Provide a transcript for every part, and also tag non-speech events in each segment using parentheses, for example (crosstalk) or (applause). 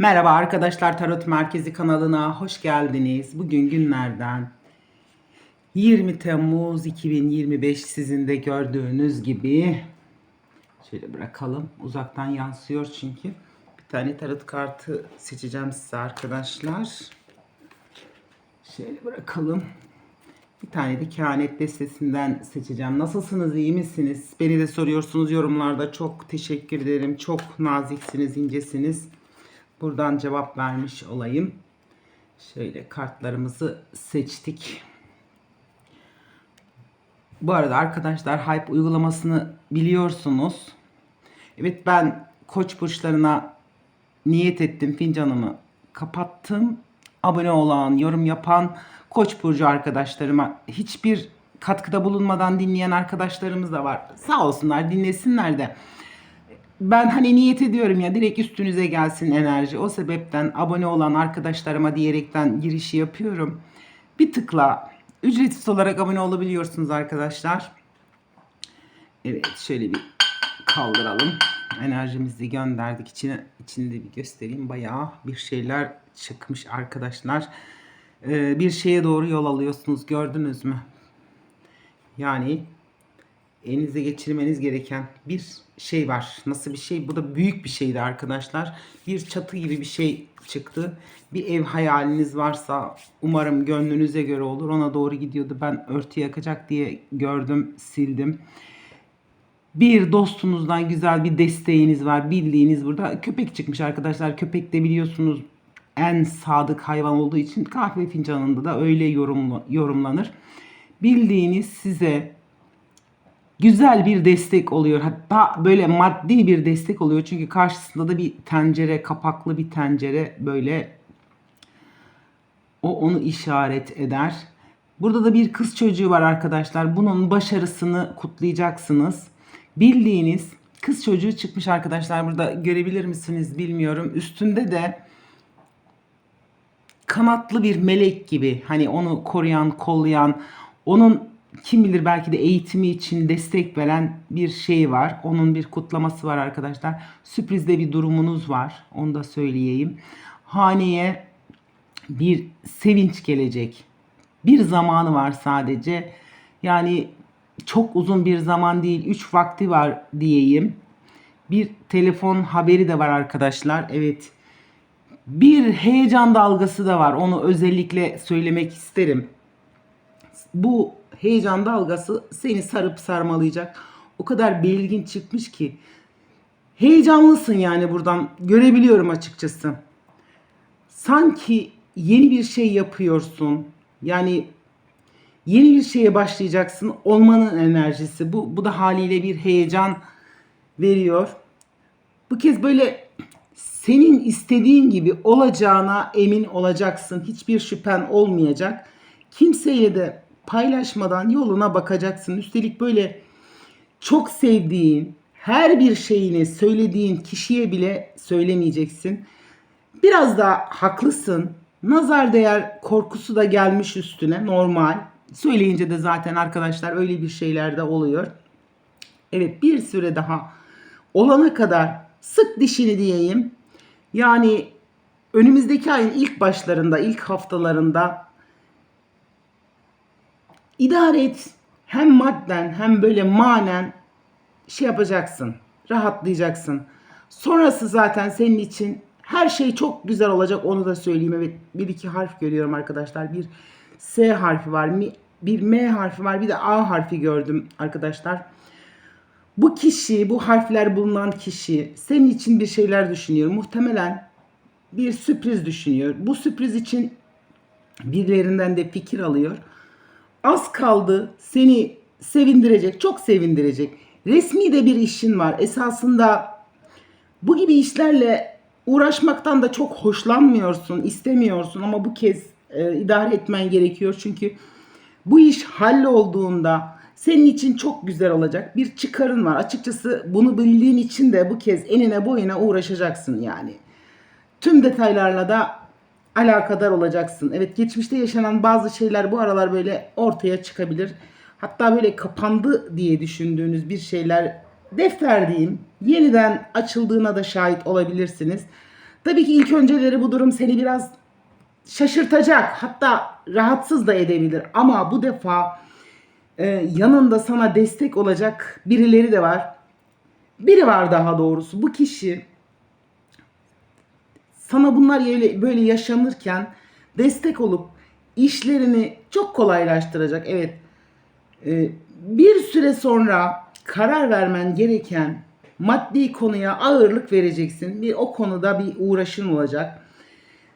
Merhaba arkadaşlar Tarot Merkezi kanalına hoş geldiniz. Bugün günlerden 20 Temmuz 2025 sizin de gördüğünüz gibi şöyle bırakalım. Uzaktan yansıyor çünkü. Bir tane tarot kartı seçeceğim size arkadaşlar. Şöyle bırakalım. Bir tane de kehanet destesinden seçeceğim. Nasılsınız, iyi misiniz? Beni de soruyorsunuz yorumlarda. Çok teşekkür ederim. Çok naziksiniz, incesiniz. Buradan cevap vermiş olayım. Şöyle kartlarımızı seçtik. Bu arada arkadaşlar Hype uygulamasını biliyorsunuz. Evet ben koç burçlarına niyet ettim fincanımı kapattım. Abone olan, yorum yapan koç burcu arkadaşlarıma hiçbir katkıda bulunmadan dinleyen arkadaşlarımız da var. Sağ olsunlar dinlesinler de. Ben hani niyet ediyorum ya direkt üstünüze gelsin enerji. O sebepten abone olan arkadaşlarıma diyerekten girişi yapıyorum. Bir tıkla ücretsiz olarak abone olabiliyorsunuz arkadaşlar. Evet şöyle bir kaldıralım. Enerjimizi gönderdik içine. İçinde bir göstereyim. Bayağı bir şeyler çıkmış arkadaşlar. Ee, bir şeye doğru yol alıyorsunuz. Gördünüz mü? Yani elinize geçirmeniz gereken bir şey var. Nasıl bir şey? Bu da büyük bir şeydi arkadaşlar. Bir çatı gibi bir şey çıktı. Bir ev hayaliniz varsa umarım gönlünüze göre olur. Ona doğru gidiyordu. Ben örtü yakacak diye gördüm, sildim. Bir dostunuzdan güzel bir desteğiniz var. Bildiğiniz burada köpek çıkmış arkadaşlar. Köpek de biliyorsunuz en sadık hayvan olduğu için kahve fincanında da öyle yorumla, yorumlanır. Bildiğiniz size güzel bir destek oluyor. Hatta böyle maddi bir destek oluyor. Çünkü karşısında da bir tencere, kapaklı bir tencere böyle o onu işaret eder. Burada da bir kız çocuğu var arkadaşlar. Bunun başarısını kutlayacaksınız. Bildiğiniz kız çocuğu çıkmış arkadaşlar. Burada görebilir misiniz bilmiyorum. Üstünde de kanatlı bir melek gibi hani onu koruyan, kollayan, onun kim bilir belki de eğitimi için destek veren bir şey var. Onun bir kutlaması var arkadaşlar. Sürprizde bir durumunuz var. Onu da söyleyeyim. Haneye bir sevinç gelecek. Bir zamanı var sadece. Yani çok uzun bir zaman değil. 3 vakti var diyeyim. Bir telefon haberi de var arkadaşlar. Evet. Bir heyecan dalgası da var. Onu özellikle söylemek isterim. Bu heyecan dalgası seni sarıp sarmalayacak. O kadar belirgin çıkmış ki. Heyecanlısın yani buradan görebiliyorum açıkçası. Sanki yeni bir şey yapıyorsun. Yani yeni bir şeye başlayacaksın. Olmanın enerjisi. Bu, bu da haliyle bir heyecan veriyor. Bu kez böyle senin istediğin gibi olacağına emin olacaksın. Hiçbir şüphen olmayacak. Kimseyle de paylaşmadan yoluna bakacaksın. Üstelik böyle çok sevdiğin, her bir şeyini söylediğin kişiye bile söylemeyeceksin. Biraz da haklısın. Nazar değer korkusu da gelmiş üstüne normal. Söyleyince de zaten arkadaşlar öyle bir şeyler de oluyor. Evet bir süre daha olana kadar sık dişini diyeyim. Yani önümüzdeki ayın ilk başlarında, ilk haftalarında idare et. Hem madden hem böyle manen şey yapacaksın. Rahatlayacaksın. Sonrası zaten senin için her şey çok güzel olacak onu da söyleyeyim. Evet bir iki harf görüyorum arkadaşlar. Bir S harfi var. Bir M harfi var. Bir de A harfi gördüm arkadaşlar. Bu kişi, bu harfler bulunan kişi senin için bir şeyler düşünüyor. Muhtemelen bir sürpriz düşünüyor. Bu sürpriz için birilerinden de fikir alıyor. Az kaldı seni sevindirecek, çok sevindirecek. Resmi de bir işin var. Esasında bu gibi işlerle uğraşmaktan da çok hoşlanmıyorsun, istemiyorsun ama bu kez e, idare etmen gerekiyor. Çünkü bu iş hallolduğunda senin için çok güzel olacak. Bir çıkarın var. Açıkçası bunu bildiğin için de bu kez enine boyuna uğraşacaksın yani. Tüm detaylarla da alakadar olacaksın. Evet geçmişte yaşanan bazı şeyler bu aralar böyle ortaya çıkabilir. Hatta böyle kapandı diye düşündüğünüz bir şeyler defter yeniden açıldığına da şahit olabilirsiniz. Tabii ki ilk önceleri bu durum seni biraz şaşırtacak. Hatta rahatsız da edebilir. Ama bu defa e, yanında sana destek olacak birileri de var. Biri var daha doğrusu. Bu kişi sana bunlar böyle, yaşanırken destek olup işlerini çok kolaylaştıracak. Evet. Ee, bir süre sonra karar vermen gereken maddi konuya ağırlık vereceksin. Bir o konuda bir uğraşın olacak.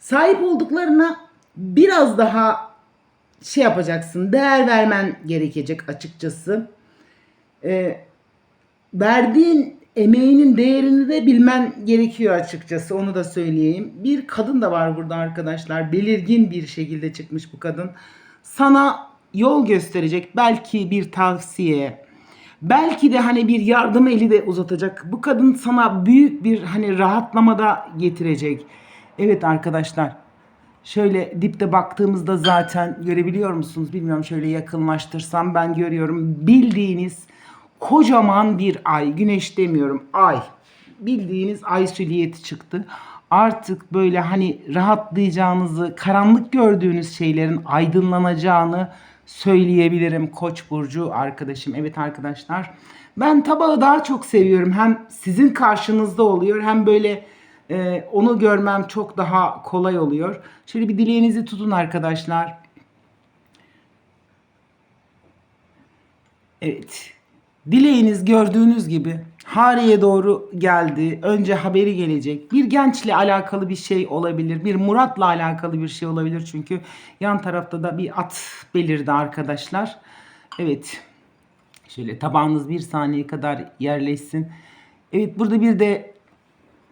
Sahip olduklarına biraz daha şey yapacaksın. Değer vermen gerekecek açıkçası. Ee, verdiğin emeğinin değerini de bilmen gerekiyor açıkçası. Onu da söyleyeyim. Bir kadın da var burada arkadaşlar. Belirgin bir şekilde çıkmış bu kadın. Sana yol gösterecek. Belki bir tavsiye. Belki de hani bir yardım eli de uzatacak. Bu kadın sana büyük bir hani rahatlamada getirecek. Evet arkadaşlar. Şöyle dipte baktığımızda zaten görebiliyor musunuz? Bilmiyorum şöyle yakınlaştırsam ben görüyorum. Bildiğiniz kocaman bir ay. Güneş demiyorum ay. Bildiğiniz ay silüeti çıktı. Artık böyle hani rahatlayacağınızı, karanlık gördüğünüz şeylerin aydınlanacağını söyleyebilirim Koç burcu arkadaşım. Evet arkadaşlar. Ben tabağı daha çok seviyorum. Hem sizin karşınızda oluyor hem böyle e, onu görmem çok daha kolay oluyor. Şöyle bir dileğinizi tutun arkadaşlar. Evet. Dileğiniz gördüğünüz gibi Hariye doğru geldi. Önce haberi gelecek. Bir gençle alakalı bir şey olabilir. Bir Murat'la alakalı bir şey olabilir. Çünkü yan tarafta da bir at belirdi arkadaşlar. Evet. Şöyle tabağınız bir saniye kadar yerleşsin. Evet burada bir de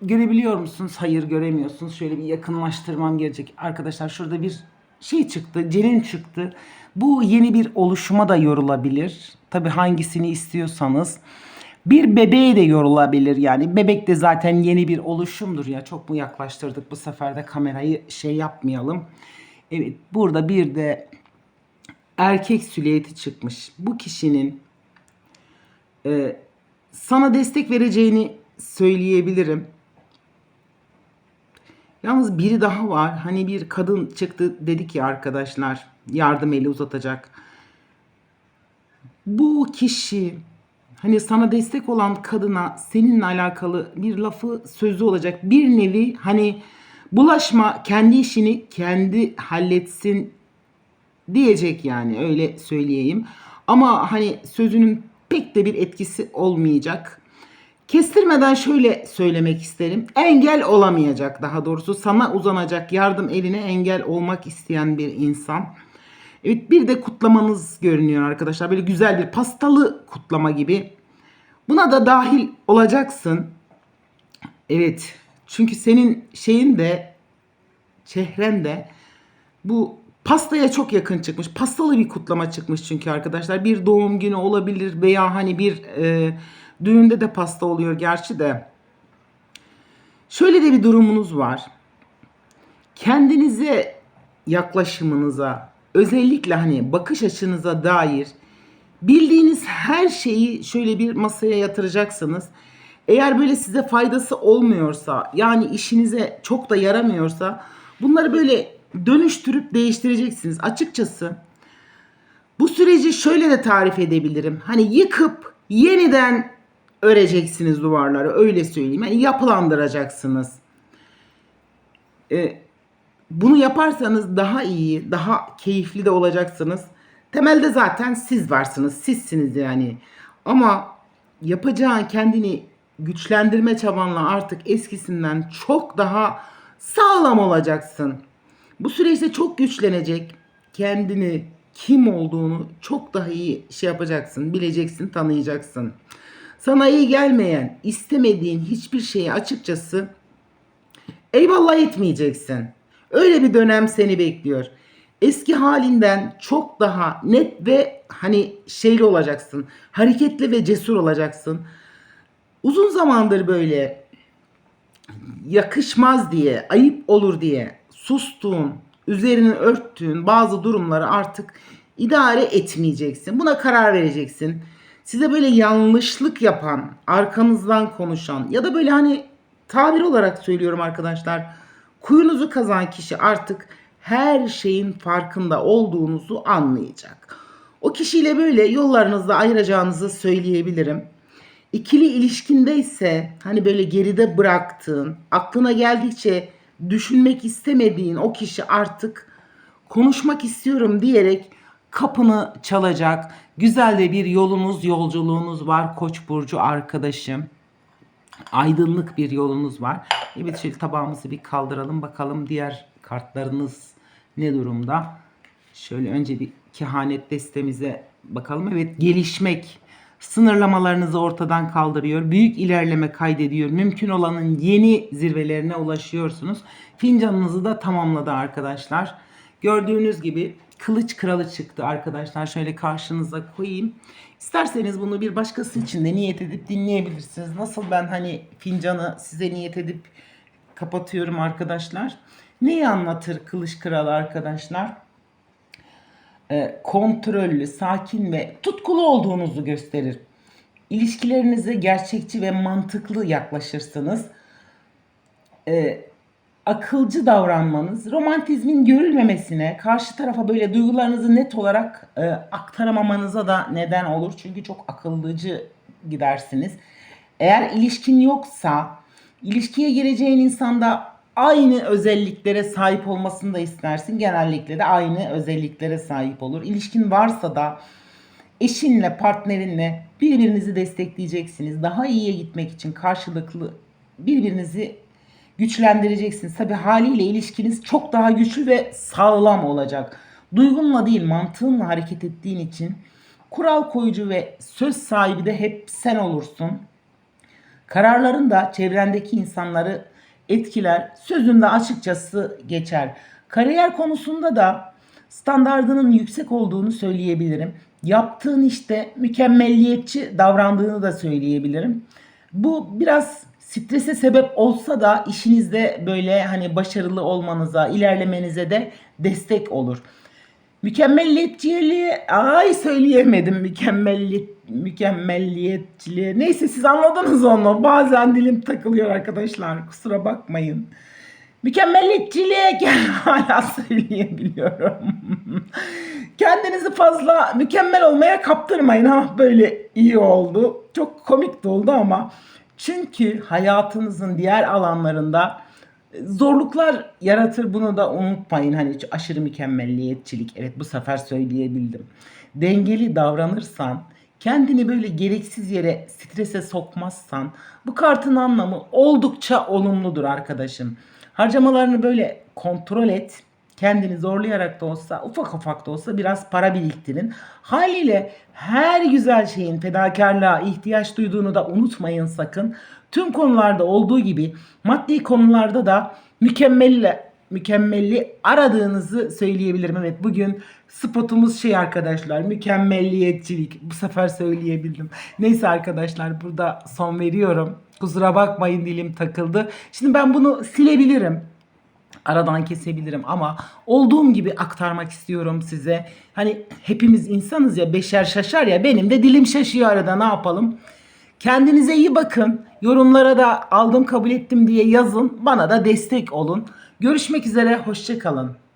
görebiliyor musunuz? Hayır göremiyorsunuz. Şöyle bir yakınlaştırmam gerekecek. Arkadaşlar şurada bir şey çıktı. Celin çıktı. Bu yeni bir oluşuma da yorulabilir. Tabi hangisini istiyorsanız. Bir bebeğe de yorulabilir yani. Bebek de zaten yeni bir oluşumdur ya. Çok mu yaklaştırdık bu sefer de kamerayı şey yapmayalım. Evet burada bir de erkek silüeti çıkmış. Bu kişinin e, sana destek vereceğini söyleyebilirim. Yalnız biri daha var. Hani bir kadın çıktı dedik ya arkadaşlar. Yardım eli uzatacak. Bu kişi hani sana destek olan kadına seninle alakalı bir lafı sözü olacak. Bir nevi hani bulaşma kendi işini kendi halletsin diyecek yani öyle söyleyeyim. Ama hani sözünün pek de bir etkisi olmayacak. Kestirmeden şöyle söylemek isterim. Engel olamayacak daha doğrusu sana uzanacak yardım eline engel olmak isteyen bir insan. Evet bir de kutlamanız görünüyor arkadaşlar. Böyle güzel bir pastalı kutlama gibi. Buna da dahil olacaksın. Evet. Çünkü senin şeyin de çehren de bu pastaya çok yakın çıkmış. Pastalı bir kutlama çıkmış çünkü arkadaşlar. Bir doğum günü olabilir veya hani bir e, düğünde de pasta oluyor gerçi de. Şöyle de bir durumunuz var. Kendinize yaklaşımınıza, özellikle hani bakış açınıza dair bildiğiniz her şeyi şöyle bir masaya yatıracaksınız. Eğer böyle size faydası olmuyorsa, yani işinize çok da yaramıyorsa bunları böyle dönüştürüp değiştireceksiniz. Açıkçası bu süreci şöyle de tarif edebilirim. Hani yıkıp yeniden öreceksiniz duvarları öyle söyleyeyim. Yani yapılandıracaksınız. Ee, bunu yaparsanız daha iyi, daha keyifli de olacaksınız. Temelde zaten siz varsınız, sizsiniz yani. Ama yapacağın kendini güçlendirme çabanla artık eskisinden çok daha sağlam olacaksın. Bu süreçte çok güçlenecek. Kendini, kim olduğunu çok daha iyi şey yapacaksın, bileceksin, tanıyacaksın. Sana iyi gelmeyen, istemediğin hiçbir şeyi açıkçası eyvallah etmeyeceksin. Öyle bir dönem seni bekliyor. Eski halinden çok daha net ve hani şeyli olacaksın. Hareketli ve cesur olacaksın. Uzun zamandır böyle yakışmaz diye, ayıp olur diye sustuğun, üzerine örttüğün bazı durumları artık idare etmeyeceksin. Buna karar vereceksin. Size böyle yanlışlık yapan, arkanızdan konuşan ya da böyle hani tabir olarak söylüyorum arkadaşlar. Kuyunuzu kazan kişi artık her şeyin farkında olduğunuzu anlayacak. O kişiyle böyle yollarınızda ayıracağınızı söyleyebilirim. İkili ilişkinde ise hani böyle geride bıraktığın, aklına geldikçe düşünmek istemediğin o kişi artık konuşmak istiyorum diyerek kapını çalacak. Güzel de bir yolunuz, yolculuğunuz var Koç burcu arkadaşım. Aydınlık bir yolunuz var. Evet şöyle tabağımızı bir kaldıralım bakalım diğer kartlarınız ne durumda. Şöyle önce bir kehanet destemize bakalım. Evet gelişmek sınırlamalarınızı ortadan kaldırıyor. Büyük ilerleme kaydediyor. Mümkün olanın yeni zirvelerine ulaşıyorsunuz. Fincanınızı da tamamladı arkadaşlar. Gördüğünüz gibi kılıç kralı çıktı arkadaşlar. Şöyle karşınıza koyayım. İsterseniz bunu bir başkası için de niyet edip dinleyebilirsiniz. Nasıl ben hani fincanı size niyet edip kapatıyorum arkadaşlar. Neyi anlatır kılıç kralı arkadaşlar? e, kontrollü, sakin ve tutkulu olduğunuzu gösterir. İlişkilerinize gerçekçi ve mantıklı yaklaşırsınız. E, akılcı davranmanız, romantizmin görülmemesine, karşı tarafa böyle duygularınızı net olarak e, aktaramamanıza da neden olur. Çünkü çok akıllıcı gidersiniz. Eğer ilişkin yoksa, ilişkiye gireceğin insanda aynı özelliklere sahip olmasını da istersin. Genellikle de aynı özelliklere sahip olur. İlişkin varsa da eşinle, partnerinle birbirinizi destekleyeceksiniz. Daha iyiye gitmek için karşılıklı birbirinizi güçlendireceksiniz. Tabi haliyle ilişkiniz çok daha güçlü ve sağlam olacak. Duygunla değil mantığınla hareket ettiğin için kural koyucu ve söz sahibi de hep sen olursun. Kararların da çevrendeki insanları etkiler. Sözünde açıkçası geçer. Kariyer konusunda da standardının yüksek olduğunu söyleyebilirim. Yaptığın işte mükemmelliyetçi davrandığını da söyleyebilirim. Bu biraz strese sebep olsa da işinizde böyle hani başarılı olmanıza, ilerlemenize de destek olur. Mükemmelliyetçiliği ay söyleyemedim mükemmelliyet mükemmelliyetçiliği. Neyse siz anladınız onu. Bazen dilim takılıyor arkadaşlar. Kusura bakmayın. Mükemmelliyetçiliğe (laughs) hala söyleyebiliyorum. Kendinizi fazla mükemmel olmaya kaptırmayın. Ha böyle iyi oldu. Çok komik de oldu ama çünkü hayatınızın diğer alanlarında zorluklar yaratır bunu da unutmayın. Hani aşırı mükemmelliyetçilik. Evet bu sefer söyleyebildim. Dengeli davranırsan, kendini böyle gereksiz yere strese sokmazsan bu kartın anlamı oldukça olumludur arkadaşım. Harcamalarını böyle kontrol et. Kendini zorlayarak da olsa, ufak ufak da olsa biraz para biriktirin. Haliyle her güzel şeyin fedakarlığa ihtiyaç duyduğunu da unutmayın sakın. Tüm konularda olduğu gibi maddi konularda da mükemmelle mükemmelli aradığınızı söyleyebilirim. Evet bugün spotumuz şey arkadaşlar mükemmelliyetçilik. Bu sefer söyleyebildim. Neyse arkadaşlar burada son veriyorum. Kusura bakmayın dilim takıldı. Şimdi ben bunu silebilirim aradan kesebilirim ama olduğum gibi aktarmak istiyorum size. Hani hepimiz insanız ya beşer şaşar ya benim de dilim şaşıyor arada ne yapalım. Kendinize iyi bakın. Yorumlara da aldım kabul ettim diye yazın. Bana da destek olun. Görüşmek üzere. Hoşçakalın.